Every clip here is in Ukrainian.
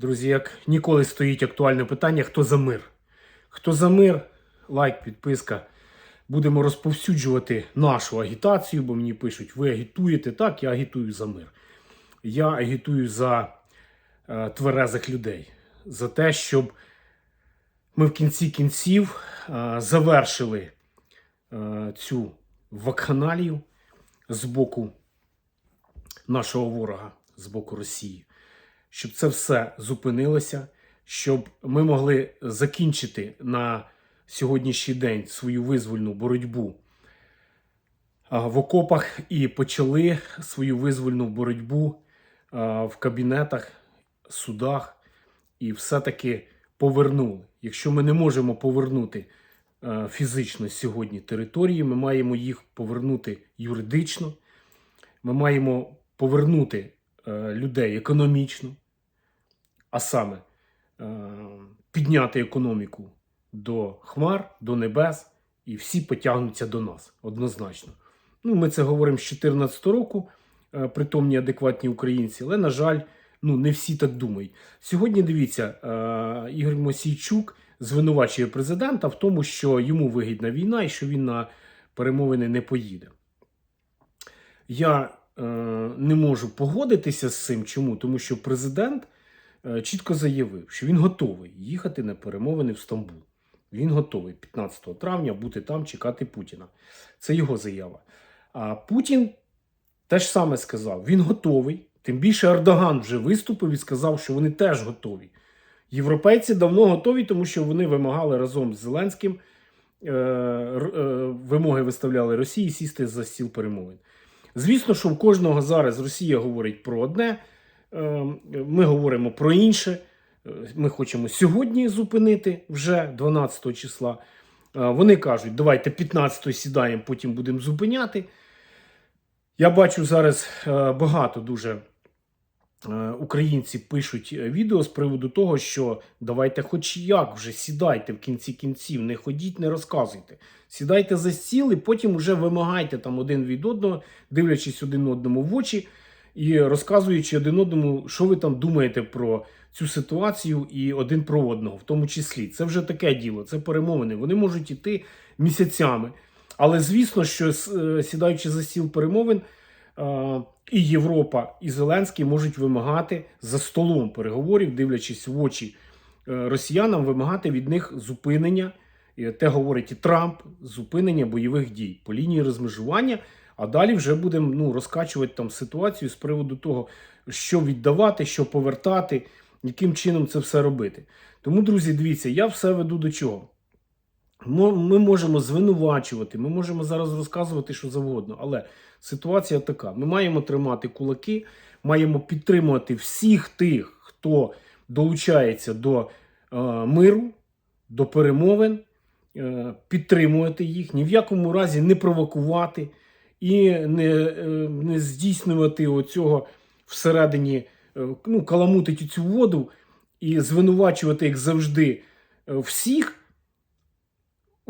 Друзі, як ніколи стоїть актуальне питання: хто за мир? Хто за мир? Лайк, підписка. Будемо розповсюджувати нашу агітацію, бо мені пишуть, ви агітуєте. Так, я агітую за мир. Я агітую за е, тверезих людей, за те, щоб ми в кінці кінців е, завершили е, цю вакханалію з боку нашого ворога, з боку Росії щоб це все зупинилося, щоб ми могли закінчити на сьогоднішній день свою визвольну боротьбу в окопах і почали свою визвольну боротьбу в кабінетах, судах і все-таки повернули. Якщо ми не можемо повернути фізично сьогодні території, ми маємо їх повернути юридично, ми маємо повернути людей економічно, а саме е, підняти економіку до хмар, до небес, і всі потягнуться до нас однозначно. Ну, ми це говоримо з 2014 року, е, притомні адекватні українці, але, на жаль, ну, не всі так думають. Сьогодні дивіться, е, Ігор Мосійчук звинувачує президента в тому, що йому вигідна війна і що він на перемовини не поїде. Я е, не можу погодитися з цим. Чому? Тому що президент е, чітко заявив, що він готовий їхати на перемовини в Стамбул. Він готовий 15 травня бути там, чекати Путіна. Це його заява. А Путін теж саме сказав: він готовий. Тим більше Ердоган вже виступив і сказав, що вони теж готові. Європейці давно готові, тому що вони вимагали разом з Зеленським е, е, вимоги виставляли Росії сісти за стіл перемовин. Звісно, що в кожного зараз Росія говорить про одне, е, ми говоримо про інше. Е, Ми хочемо сьогодні зупинити вже 12 числа. Е, Вони кажуть, давайте 15 сідаємо, потім будемо зупиняти. Я бачу зараз багато дуже українці пишуть е, відео з приводу того, що давайте хоч як вже сідайте в кінці кінців, не ходіть, не розказуйте. Сідайте за стіл і потім вже вимагайте там один від одного, дивлячись один одному в очі і розказуючи один одному, що ви там думаєте про цю ситуацію і один про одного, в тому числі. Це вже таке діло, це перемовини. Вони можуть іти місяцями. Але звісно, що е, сідаючи за стіл перемовин, е, і Європа, і Зеленський можуть вимагати за столом переговорів, дивлячись в очі е, росіянам, вимагати від них зупинення. Те говорить і Трамп, зупинення бойових дій по лінії розмежування. А далі вже будемо ну, розкачувати там ситуацію з приводу того, що віддавати, що повертати, яким чином це все робити. Тому, друзі, дивіться, я все веду до чого. Ми можемо звинувачувати, ми можемо зараз розказувати що завгодно, але ситуація така: ми маємо тримати кулаки, маємо підтримувати всіх тих, хто долучається до е, миру, до перемовин, е, підтримувати їх, ні в якому разі не провокувати і не, е, не здійснювати оцього всередині, е, ну, каламутити цю воду і звинувачувати, як завжди, е, всіх.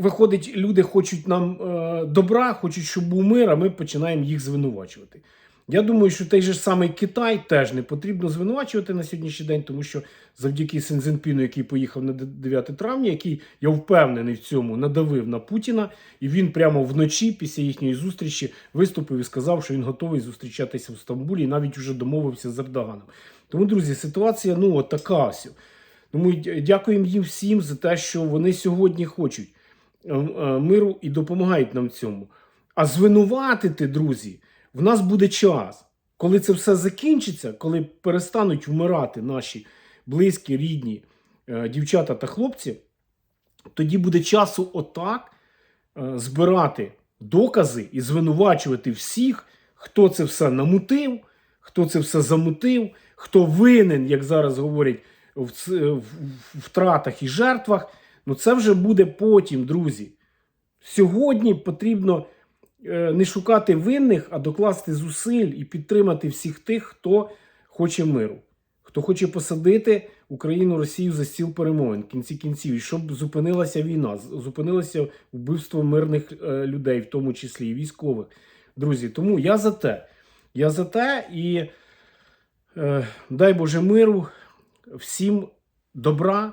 Виходить, люди хочуть нам е, добра, хочуть, щоб був мир, а ми починаємо їх звинувачувати. Я думаю, що той же самий Китай теж не потрібно звинувачувати на сьогоднішній день, тому що завдяки Сензенпіну, який поїхав на 9 травня, який я впевнений в цьому надавив на Путіна, і він прямо вночі, після їхньої зустрічі, виступив і сказав, що він готовий зустрічатися в Стамбулі і навіть уже домовився з Ердоганом. Тому, друзі, ситуація ну така. Тому дякуємо їм всім за те, що вони сьогодні хочуть миру і допомагають нам в цьому. А звинуватити, друзі, в нас буде час. Коли це все закінчиться, коли перестануть вмирати наші близькі, рідні е, дівчата та хлопці, тоді буде часу отак е, збирати докази і звинувачувати всіх, хто це все намутив, хто це все замутив, хто винен, як зараз говорять, в втратах і жертвах. Ну це вже буде потім, друзі. Сьогодні потрібно е, не шукати винних, а докласти зусиль і підтримати всіх тих, хто хоче миру, хто хоче посадити Україну, Росію за стіл перемовин в кінці кінців, і щоб зупинилася війна, зупинилося вбивство мирних е, людей, в тому числі і військових. Друзі, тому я за те. Я за те і е, дай Боже миру, Всім добра,